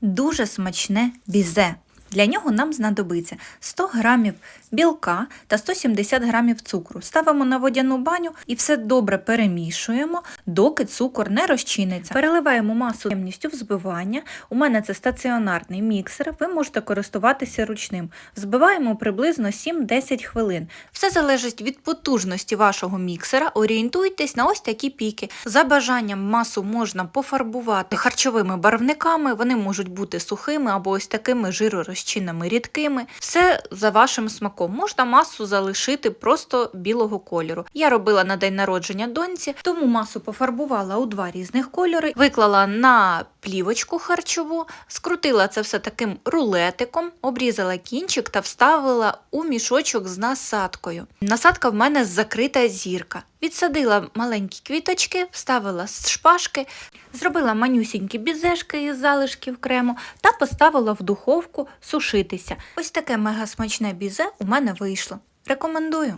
дуже смачне бізе. Для нього нам знадобиться 100 грамів білка та 170 грамів цукру. Ставимо на водяну баню і все добре перемішуємо, доки цукор не розчиниться. Переливаємо масу ємністю взбивання. У мене це стаціонарний міксер, ви можете користуватися ручним. Взбиваємо приблизно 7-10 хвилин. Все залежить від потужності вашого міксера. Орієнтуйтесь на ось такі піки. За бажанням масу можна пофарбувати харчовими барвниками, вони можуть бути сухими або ось такими жиророзчинними рідкими. Все за вашим смаком. Можна масу залишити просто білого кольору. Я робила на день народження доньці, тому масу пофарбувала у два різних кольори, виклала на плівочку харчову, скрутила це все таким рулетиком, обрізала кінчик та вставила у мішочок з насадкою. Насадка в мене закрита зірка. Відсадила маленькі квіточки, вставила з шпажки, зробила манюсінькі бізешки із залишків крему та поставила в духовку сушитися. Ось таке мега смачне бізе у мене вийшло. Рекомендую.